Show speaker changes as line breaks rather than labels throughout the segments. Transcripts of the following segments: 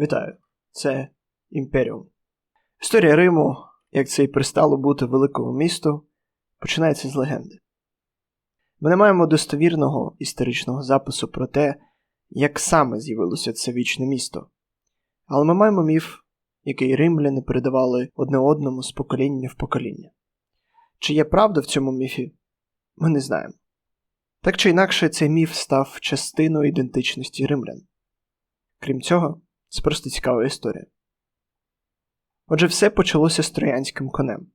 Вітаю, це Імперіум. Історія Риму, як це і пристало бути великому місту, починається з легенди. Ми не маємо достовірного історичного запису про те, як саме з'явилося це вічне місто. Але ми маємо міф, який римляни передавали одне одному з покоління в покоління. Чи є правда в цьому міфі, ми не знаємо. Так чи інакше, цей міф став частиною ідентичності римлян. Крім цього, це просто цікава історія. Отже, все почалося з троянським конем.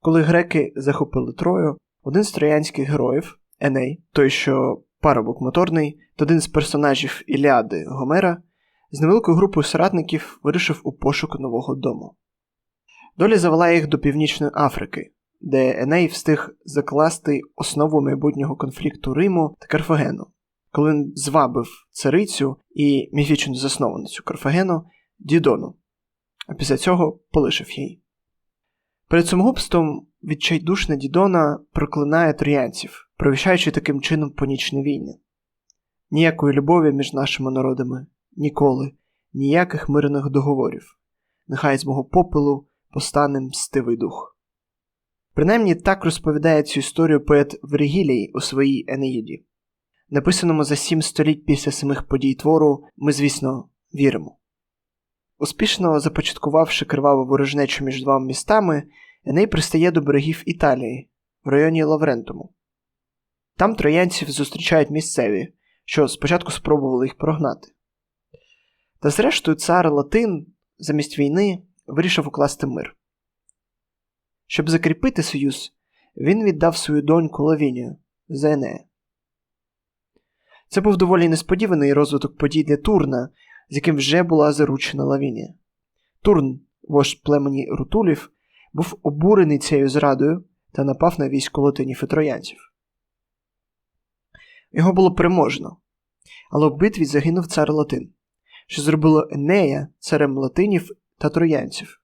Коли греки захопили Трою, один з троянських героїв, Еней, той, що парубок моторний, та один з персонажів Іліади Гомера, з невеликою групою соратників вирішив у пошук нового дому. Доля завела їх до Північної Африки, де Еней встиг закласти основу майбутнього конфлікту Риму та Карфагену, коли він звабив царицю і міфічну заснованицю Карфагену Дідону, а після цього полишив її. Перед самогубством відчайдушна Дідона проклинає троянців, провіщаючи таким чином понічні війни. Ніякої любові між нашими народами ніколи, ніяких мирних договорів. Нехай з мого попелу постане мстивий дух. Принаймні так розповідає цю історію поет Вергілій у своїй Енеїді. Написаному за сім століть після самих подій твору, ми, звісно, віримо. Успішно започаткувавши криваву ворожнечу між двома містами, Еней пристає до берегів Італії в районі Лаврентуму. Там троянців зустрічають місцеві, що спочатку спробували їх прогнати. Та зрештою цар Латин замість війни вирішив укласти мир. Щоб закріпити союз, він віддав свою доньку Лавінію за Енея. Це був доволі несподіваний розвиток подій для Турна, з яким вже була заручена Лавінія. Турн, вождь племені Рутулів, був обурений цією зрадою та напав на військо латинів і троянців. Його було переможено, але в битві загинув цар Латин, що зробило Енея царем латинів та троянців,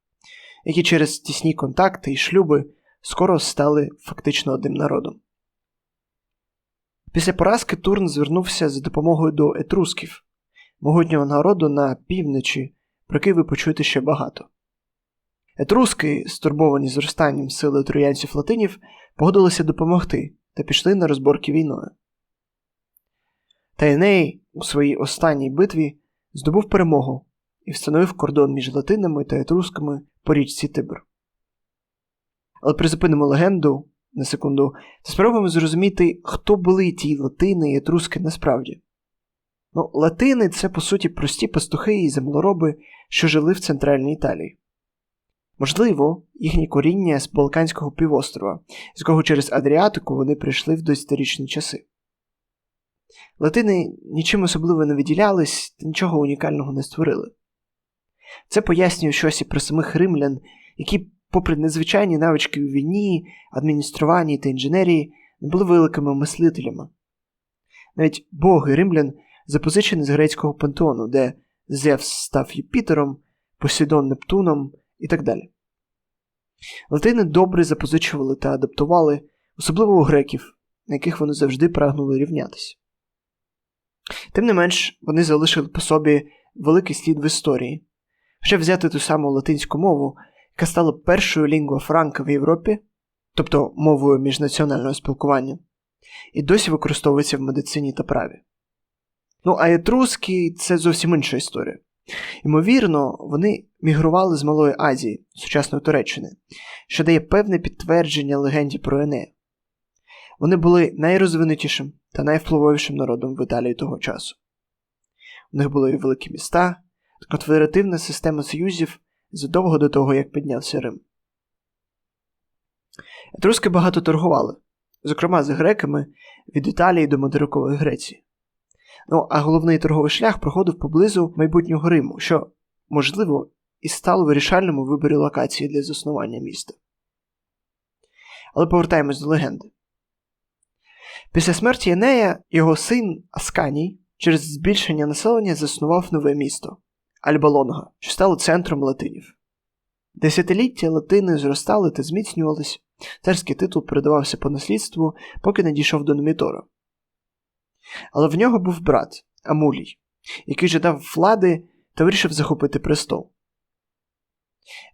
які через тісні контакти і шлюби скоро стали фактично одним народом. Після поразки Турн звернувся за допомогою до етрусків, могутнього народу на півночі, про який ви почуєте ще багато. Етруски, стурбовані зростанням сили троянців латинів, погодилися допомогти та пішли на розборки війною. Та Еней у своїй останній битві здобув перемогу і встановив кордон між латинами та етрусками по річці Тибр. Але призупинимо легенду на секунду спробуємо зрозуміти, хто були ті латини і етруски насправді. Ну, латини це, по суті, прості пастухи і землероби, що жили в центральній Італії. Можливо, їхнє коріння з Балканського півострова, з якого через Адріатику вони прийшли в доісторичні часи. Латини нічим особливо не виділялись та нічого унікального не створили. Це пояснює щось і про самих римлян, які, попри незвичайні навички у війні, адмініструванні та інженерії, не були великими мислителями. Навіть боги римлян запозичені з грецького пантеону, де Зевс став Юпітером, Посейдон Нептуном і так далі. Латини добре запозичували та адаптували, особливо у греків, на яких вони завжди прагнули рівнятися. Тим не менш, вони залишили по собі великий слід в історії. Ще взяти ту саму латинську мову, яка стала першою лінгва франка в Європі, тобто мовою міжнаціонального спілкування, і досі використовується в медицині та праві. Ну, а етруски це зовсім інша історія. Ймовірно, вони мігрували з Малої Азії, сучасної Туреччини, що дає певне підтвердження легенді про Енея. Вони були найрозвинутішим та найвпливовішим народом в Італії того часу. У них були великі міста та конфедеративна система союзів задовго до того, як піднявся Рим. Етруски багато торгували, зокрема з греками від Італії до материкової Греції. Ну, а головний торговий шлях проходив поблизу майбутнього Риму, що, можливо, і стало вирішальним у виборі локації для заснування міста. Але повертаємось до легенди. Після смерті Енея його син Асканій через збільшення населення заснував нове місто Альбалонга, що стало центром латинів. Десятиліття латини зростали та зміцнювались, царський титул передавався по наслідству, поки не дійшов до Номітора. Але в нього був брат Амулій, який жадав влади та вирішив захопити престол.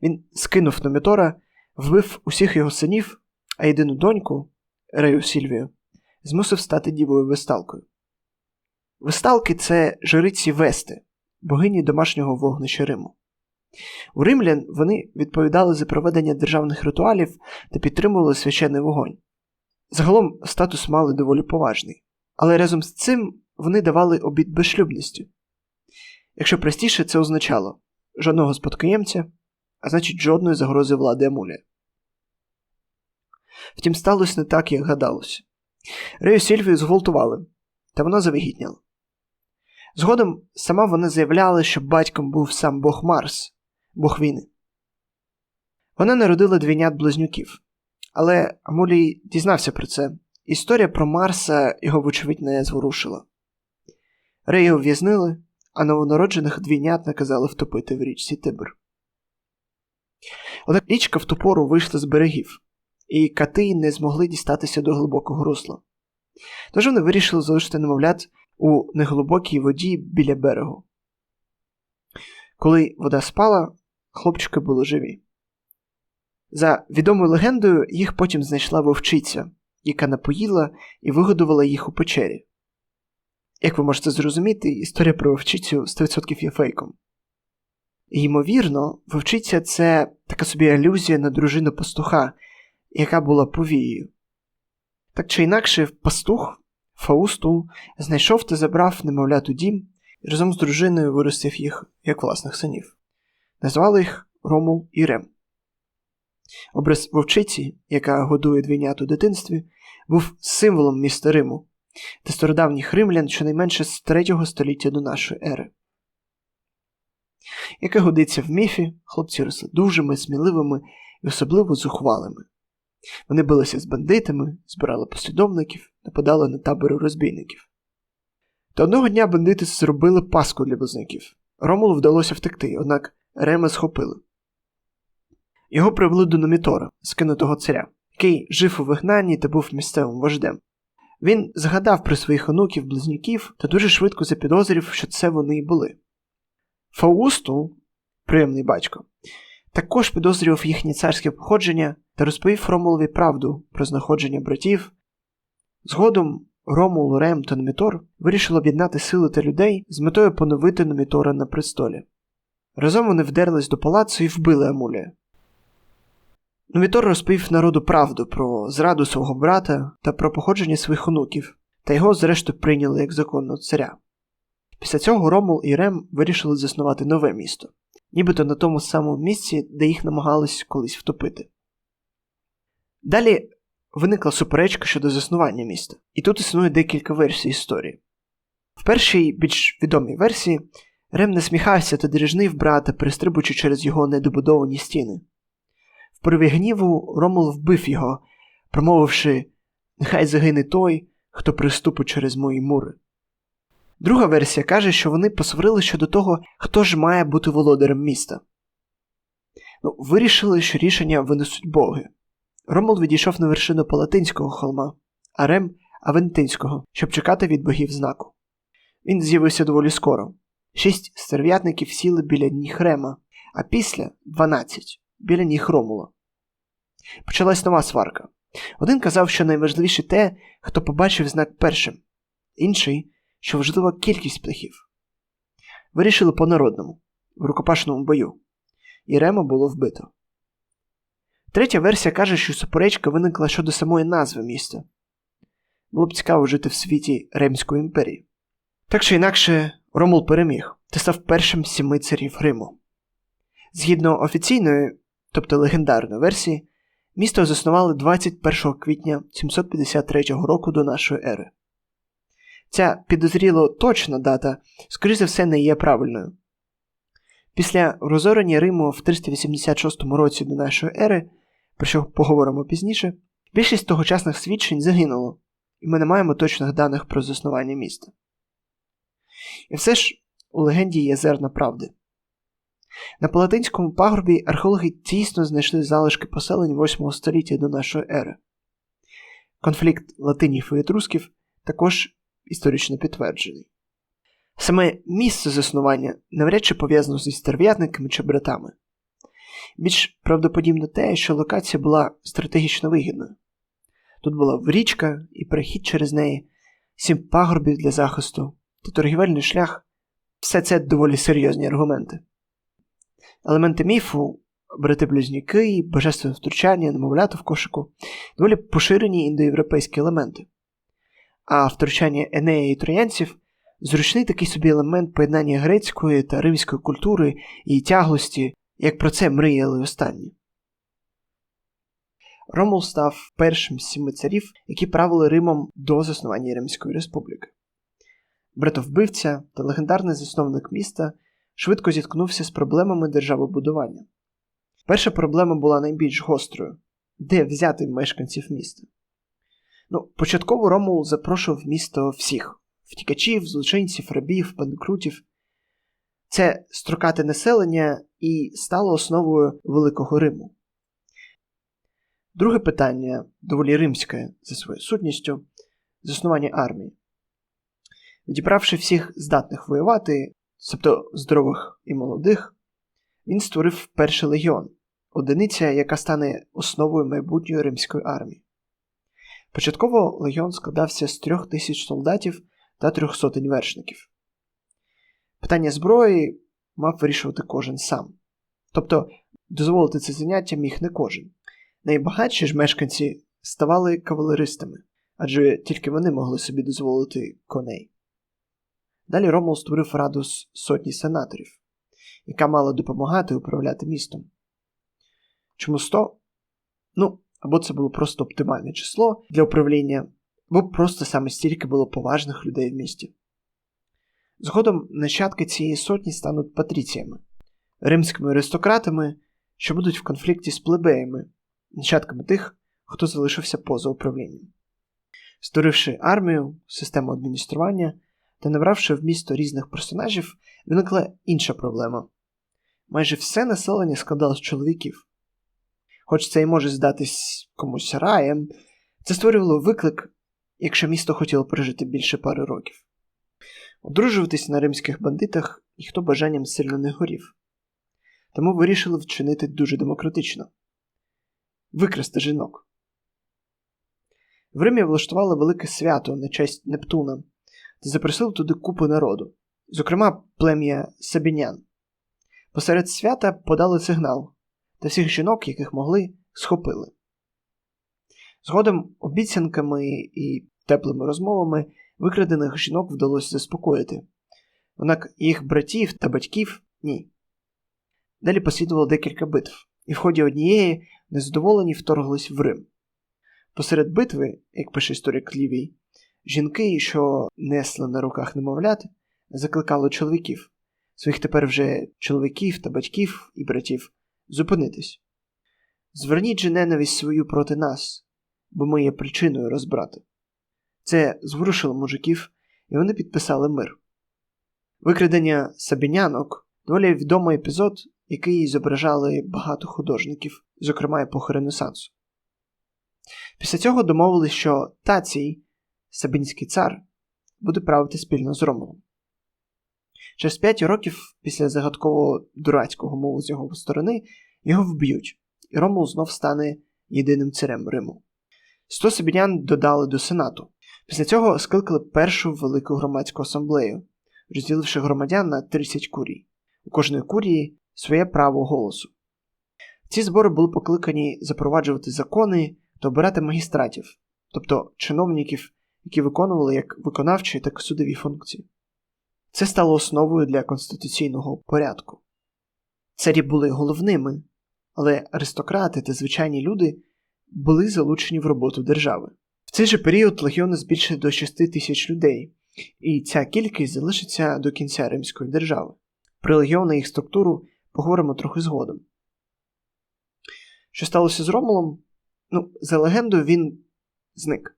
Він скинув Номітора, вбив усіх його синів, а єдину доньку, Рею Сільвію, змусив стати дівою весталкою. Весталки це жриці Вести, богині домашнього вогнища Риму. У римлян вони відповідали за проведення державних ритуалів та підтримували священний вогонь. Загалом статус мали доволі поважний, але разом з цим вони давали обід безшлюбності. Якщо простіше, це означало жодного спадкоємця, а значить, жодної загрози влади Амулія. Втім, сталося не так, як гадалося. Рею Сільвію зґвалтували, та вона завагітняла. Згодом сама вона заявляла, що батьком був сам Бог Марс, Бог війни. Вона народила двійнят близнюків, але Амулій дізнався про це. Історія про Марса його, вочевидь, не зворушила. Рея ув'язнили, а новонароджених двійнят наказали втопити в річці Тибр. Однак річка в ту пору вийшла з берегів, і кати не змогли дістатися до глибокого русла. Тож вони вирішили залишити немовлят у неглибокій воді біля берегу. Коли вода спала, хлопчики були живі. За відомою легендою, їх потім знайшла вовчиця, яка напоїла і вигодувала їх у печері. Як ви можете зрозуміти, історія про вовчицю 100% є фейком. Ймовірно, вовчиця це така собі алюзія на дружину пастуха, яка була повією. Так чи інакше, пастух Фаустул знайшов та забрав немовлят у дім і разом з дружиною виростив їх як власних синів. Назвали їх Ромул і Рем. Образ вовчиці, яка годує двійнят у дитинстві, був символом міста Риму та стародавніх римлян щонайменше з 3 століття до нашої ери. Яке годиться в міфі, хлопці росли дужими, сміливими і особливо зухвалими. Вони билися з бандитами, збирали послідовників, нападали на табори розбійників. Та одного дня бандити зробили паску для близнюків. Ромулу вдалося втекти, однак Рема схопили. Його привели до Номітора, скинутого царя, який жив у вигнанні та був місцевим вождем. Він згадав про своїх онуків близнюків та дуже швидко запідозрив, що це вони й були. Фаусту, приємний батько, також підозрював їхнє царське походження та розповів Ромулові правду про знаходження братів. Згодом Ромул, Рем та Номітор вирішили об'єднати сили та людей з метою поновити Номітора на престолі. Разом вони вдерлись до палацу і вбили Амулія. Номітор розповів народу правду про зраду свого брата та про походження своїх онуків, та його, зрештою, прийняли як законного царя. Після цього Ромул і Рем вирішили заснувати нове місто, нібито на тому самому місці, де їх намагались колись втопити. Далі виникла суперечка щодо заснування міста, і тут існує декілька версій історії. В першій, більш відомій версії, Рем насміхався та дережнив брата, перестрибуючи через його недобудовані стіни. В пориві гніву Ромул вбив його, промовивши Нехай загине той, хто приступить через мої мури. Друга версія каже, що вони посварили щодо того, хто ж має бути володарем міста. Ну, Вирішили, що рішення винесуть боги. Ромул відійшов на вершину Палатинського холма, а Рем Авентинського, щоб чекати від богів знаку. Він з'явився доволі скоро. Шість стерв'ятників сіли біля ніг Рема, а після дванадцять біля ніг Ромула. Почалась нова сварка. Один казав, що найважливіше те, хто побачив знак першим, інший, що важлива кількість птахів. Вирішили по-народному, в рукопашному бою, і Рема було вбито. Третя версія каже, що суперечка виникла щодо самої назви міста. Було б цікаво жити в світі Римської імперії. Так чи інакше, Ромул переміг та став першим сіми царів Риму. Згідно офіційної, тобто легендарної версії, місто заснували 21 квітня 753 року до нашої ери. Ця підозріло точна дата, скоріш за все, не є правильною. Після розорення Риму в 386 році до нашої ери, про що поговоримо пізніше, більшість тогочасних свідчень загинуло, і ми не маємо точних даних про заснування міста. І все ж у легенді є зерна правди. На Палатинському пагорбі археологи тісно знайшли залишки поселень 8 століття до нашої ери. Конфлікт латинів і етрусків також історично підтверджений. Саме місце заснування навряд чи пов'язано зі стерв'ятниками чи братами. Більш правдоподібно те, що локація була стратегічно вигідною. Тут була річка і перехід через неї, сім пагорбів для захисту та торгівельний шлях все це доволі серйозні аргументи. Елементи міфу, брати-близнюки, божественне втручання, немовлята в кошику доволі поширені індоєвропейські елементи. А втручання Енея і троянців зручний такий собі елемент поєднання грецької та римської культури і тяглості, як про це мріяли останні. Ромул став першим з сіми царів, які правили Римом до заснування Римської республіки. Братовбивця та легендарний засновник міста швидко зіткнувся з проблемами державобудування. Перша проблема була найбільш гострою де взяти мешканців міста. Ну, Початково Ромул запрошував в місто всіх втікачів, злочинців, рабів, банкрутів. Це строкате населення і стало основою Великого Риму. Друге питання, доволі римське за своєю сутністю заснування армії. Відібравши всіх здатних воювати, тобто здорових і молодих, він створив перший легіон, одиниця, яка стане основою майбутньої римської армії. Початково легіон складався з трьох тисяч солдатів та трьох сотень вершників. Питання зброї мав вирішувати кожен сам. Тобто дозволити це заняття міг не кожен. Найбагатші ж мешканці ставали кавалеристами, адже тільки вони могли собі дозволити коней. Далі Ромул створив раду з сотні сенаторів, яка мала допомагати управляти містом. Чому 100? Ну, або це було просто оптимальне число для управління, або просто саме стільки було поважних людей в місті. Згодом нащадки цієї сотні стануть патріціями, римськими аристократами, що будуть в конфлікті з плебеями, нащадками тих, хто залишився поза управлінням. Створивши армію, систему адміністрування та набравши в місто різних персонажів, виникла інша проблема. Майже все населення складало з чоловіків. Хоч це і може здатись комусь раєм, це створювало виклик, якщо місто хотіло прожити більше пари років. Одружуватись на римських бандитах ніхто бажанням сильно не горів, тому вирішили вчинити дуже демократично викрасти жінок. В Римі влаштували велике свято на честь Нептуна та запросили туди купу народу, зокрема плем'я Сабінян. Посеред свята подали сигнал, та всіх жінок, яких могли, схопили. Згодом обіцянками і теплими розмовами викрадених жінок вдалося заспокоїти, однак їх братів та батьків ні. Далі послідувало декілька битв, і в ході однієї незадоволені вторглись в Рим. Посеред битви, як пише історик Лівій, жінки, що несли на руках немовлят, закликали чоловіків, своїх тепер вже чоловіків та батьків і братів, зупинитись. Зверніть же ненависть свою проти нас, бо ми є причиною розбрати. Це зворушило мужиків, і вони підписали мир. Викрадення сабінянок доволі відомий епізод, який зображали багато художників, зокрема епохи Ренесансу. Після цього домовились, що Тацій, Сабінський цар, буде правити спільно з Ромулом. Через 5 років після загадкового дурацького мову з його сторони його вб'ють, і Ромул знов стане єдиним царем Риму. Сто сабінян додали до Сенату. Після цього скликали першу велику громадську асамблею, розділивши громадян на 30 курій. У кожної курії своє право голосу. Ці збори були покликані запроваджувати закони та обирати магістратів, тобто чиновників, які виконували як виконавчі, так і судові функції. Це стало основою для конституційного порядку. Царі були головними, але аристократи та звичайні люди були залучені в роботу держави. В цей же період легіони збільшили до 6 тисяч людей, і ця кількість залишиться до кінця Римської держави. Про легіони і їх структуру поговоримо трохи згодом. Що сталося з Ромулом? Ну, за легендою, він зник.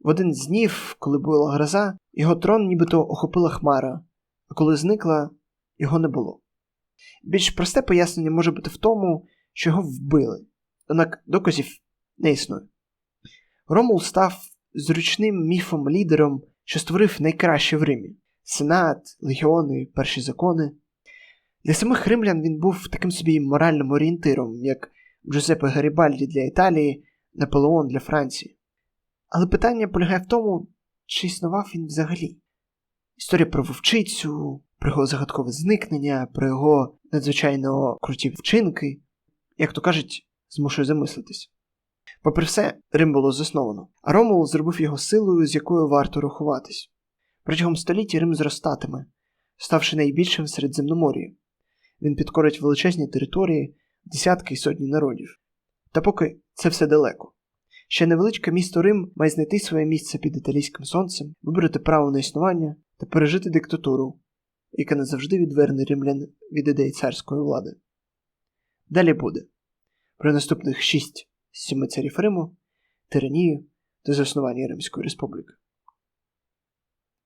В один з днів, коли була гроза, його трон нібито охопила хмара, а коли зникла, його не було. Більш просте пояснення може бути в тому, що його вбили, однак доказів не існує. Ромул став зручним міфом лідером, що створив найкраще в Римі. сенат, легіони, перші закони. Для самих римлян він був таким собі моральним орієнтиром, як Джузеппе Гарібальді для Італії, Наполеон для Франції. Але питання полягає в тому, чи існував він взагалі. Історія про вовчицю, про його загадкове зникнення, про його надзвичайно круті вчинки, як то кажуть, змушує замислитись. Попри все, Рим було засновано, а Ромул зробив його силою, з якою варто рахуватись. Протягом століть Рим зростатиме, ставши найбільшим в Середземномор'ї. Він підкорить величезні території, десятки й сотні народів. Та поки це все далеко. Ще невеличке місто Рим має знайти своє місце під італійським сонцем, вибрати право на існування та пережити диктатуру, яка назавжди відверне римлян від ідей царської влади. Далі буде про наступних шість сіми царів Риму, тиранію та заснування Римської республіки.